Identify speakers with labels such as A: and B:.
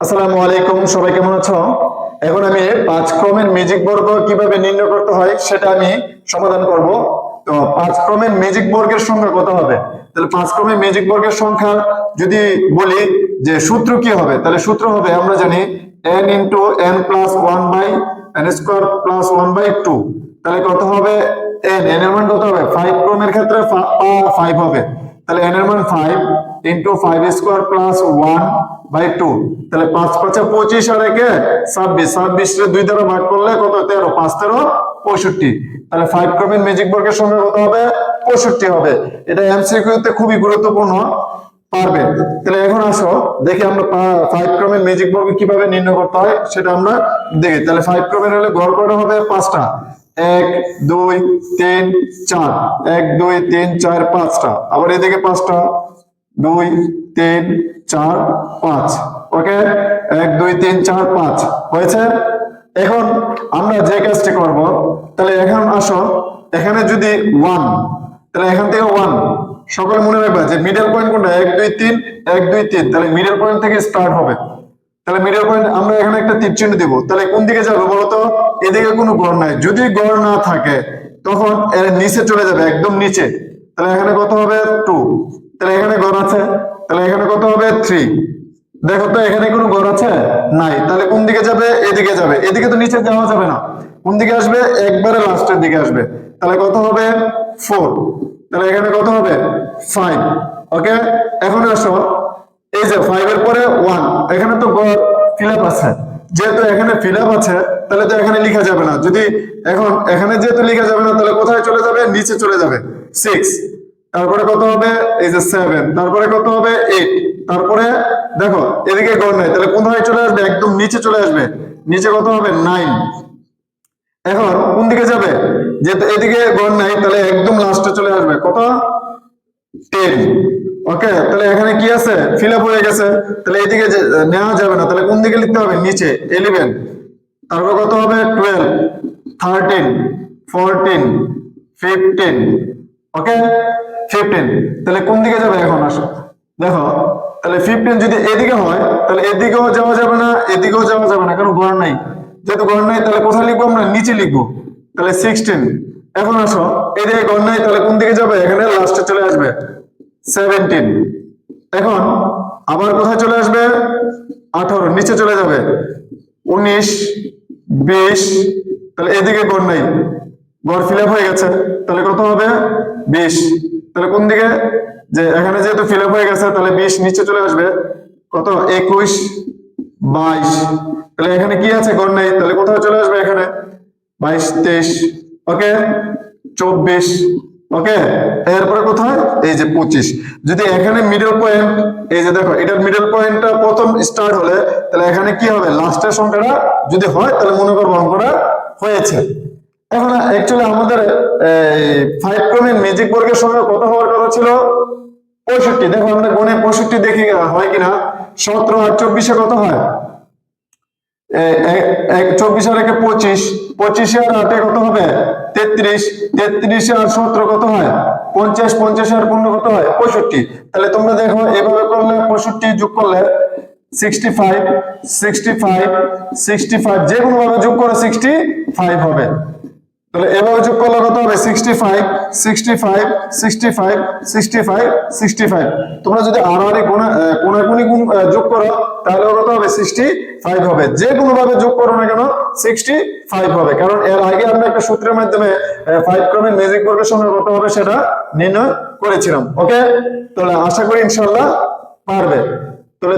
A: আসসালামু আলাইকুম, সবাই কেমন আছো? এখন আমি পাঁচ ক্রমের ম্যাজিক বর্গ কীভাবে নির্ণয় করতে হয় সেটা আমি সমাধান করব। তো পাঁচ ক্রমের ম্যাজিক বর্গের সংখ্যা কত হবে? তাহলে পাঁচ ক্রমের ম্যাজিক বর্গের সংখ্যা যদি বলি যে সূত্র কি হবে, তাহলে সূত্র হবে, আমরা জানি n into N plus one by N square plus one by two তাহলে কত হবে? n n এর মান কত হবে? ফাইভ ক্রমের ক্ষেত্রে ফাইভ হবে। তাহলে n এর মান five into five square plus one by two তাহলে পাঁচ পাঁচে পঁচিশ আর একে ছাব্বিশ। ছাব্বিশ দুই দ্বারা ভাগ করলে কত? তেরো। পাঁচ তেরো, পঁয়ষট্টি। তাহলে ফাইভ ক্রমের ম্যাজিক বর্গের সংখ্যা কত হবে? পঁয়ষট্টি হবে। এটা এমসিকিউতে খুবই গুরুত্বপূর্ণ। পারবে। তাহলে এখন আসো, দেখি আমরা ফাইভ ক্রমের ম্যাজিক বর্গ কীভাবে নির্ণয় করতে হয়, সেটা আমরা দেখি। তাহলে ফাইভ ক্রমের হলে গড় করা হবে? পাঁচটা। এক, দুই, তিন, চার। এক, দুই, তিন, চার, পাঁচটা। আবার এদিকে পাঁচটা। দুই, তিন, চার, পাঁচ। ওকে? এক, দুই, তিন, চার, পাঁচ। হয়েছে? এখন আমরা যে কাজটি করব, তাহলে এখন আসো। এখানে যদি ওয়ান তাহলে এখান থেকে ওয়ান সকলে মনে রাখবে যে মিডল পয়েন্ট কোনটা? এক, দুই, তিন, এক, দুই, তিন। তাহলে মিডল পয়েন্ট থেকে স্টার্ট হবে। তাহলে মিডল পয়েন্ট আমরা এখানে একটা তীর চিহ্ন দিব। তাহলে কোন দিকে যাবে বলতো? এদিকে কোনো গড় নাই। যদি গড় না থাকে, তখন এর নিচে চলে যাবে, একদম নিচে। তাহলে এখানে কত হবে? টু তাহলে এখানে গড় আছে? তাহলে এখানে কত হবে? থ্রি দেখো তো, এখানে কোনো ঘর আছে? নাই। তাহলে কোন দিকে যাবে? এদিকে যাবে। এদিকে তো নিচে যাওয়া যাবে না। কোন দিকে আসবে? একবারে লাস্টের দিকে আসবে। তাহলে কত হবে? ফোর তাহলে এখানে কত হবে? ফাইভ ওকে এখন আসো। এই যে ফাইভ এর পরে ওয়ান এখানে তো ফিল আপ আছে। যেহেতু এখানে ফিল আপ আছে, তাহলে তো এখানে লেখা যাবে না। যদি এখন এখানে যেহেতু লেখা যাবে না, তাহলে কোথায় চলে যাবে? নিচে চলে যাবে। সিক্স তারপরে কত হবে? এই যে সেভেন তারপরে কত হবে? এইট তারপরে দেখো, এদিকে গড় নাই। তাহলে কোন চলে আসবে? একদম নিচে চলে আসবে। নিচে কত হবে? নাইন এখন কোন দিকে যাবে? যেহেতু এদিকে গড় নাই, তাহলে একদম লাস্টে চলে আসবে। কত? টেন ওকে তাহলে এখানে কি আছে? ফিল আপ হয়ে গেছে। তাহলে এদিকে নেওয়া যাবে না। তাহলে কোন দিকে লিখতে হবে? নিচে। ইলেভেন তারপর কত হবে? Twelve thirteen fourteen fifteen okay fifteen তাহলে কোন দিকে যাবে এখন? আসো। দেখো, তাহলে ফিফটিন যদি এদিকে হয়, তাহলে এদিকেও যাওয়া যাবে না, এদিকেও যাওয়া যাবে না, কারণ ঘর নাই। যেহেতু ঘর নাই, তাহলে কোথায় লিখব আমরা? নিচে লিখব। তাহলে সিক্সটিন এখন আসো, এদিকে ঘর নাই, তাহলে কোন দিকে যাবে? এখানে লাস্টে চলে আসবে। সেভেন্টিন এখন আবার কোথায় চলে আসবে? আঠারো। নিচে চলে যাবে। উনিশ, বিশ। তাহলে এদিকে গড় নাই। গড় ফিল হয়ে গেছে। তাহলে কত হবে? বিশ। তাহলে কোন দিকে? যে এখানে যেহেতু ফিল হয়ে গেছে, তাহলে বিশ নিচে চলে আসবে। কত? একুশ, বাইশ। তাহলে এখানে কি আছে? গড় নাই। তাহলে কোথায় চলে আসবে এখানে? বাইশ, তেইশ। ওকে? চব্বিশ। ওকে? এরপরে কোথায়? এই যে পঁচিশ। যদি এখানে মিডল পয়েন্ট এই যে দেখো, এটার মিডল পয়েন্টটা প্রথম স্টার্ট হলে, তাহলে এখানে কি হবে? লাস্টের সংখ্যাটা যদি হয়, তাহলে মনে করব অঙ্কটা হয়েছে। এখন অ্যাকচুয়ালি আমাদের ফাইভ ক্রমের ম্যাজিক বর্গের সংখ্যা কত হওয়ার কথা ছিল পঁয়ষট্টি। দেখো আমরা গণে পঁয়ষট্টি দেখি হয় কিনা? সতেরো আর চব্বিশে কত হয়? চব্বিশ আর একে পঁচিশ। পঁচিশে আর আটে কত হবে? তেত্রিশ। তেত্রিশে আর সতেরো কত হয়? পঞ্চাশ। পঞ্চাশ আর পনেরো কত হয়? পঁয়ষট্টি। তাহলে তোমরা দেখো, এভাবে করলে পঁয়ষট্টি যোগ করলে sixty five sixty five sixty five যে কোনো ভাবে যোগ করে সিক্সটি ফাইভ হবে। তাহলে এভাবে যোগ করলে কত হবে? Sixty five sixty five sixty five sixty five sixty five তোমরা যদি কোনাকুনি গুণ যোগ করো, তাহলে কত হবে? সিক্সটি ফাইভ হবে। যে কোনো ভাবে যোগ করো না কেন সিক্সটি ফাইভ হবে। কারণ এর আগে আমরা একটা সূত্রের মাধ্যমে ফাইভ ক্রমের ম্যাজিক বর্গের কত হবে সেটা নির্ণয় করেছিলাম। ওকে তাহলে আশা করি ইনশাল্লাহ পারবে। তাহলে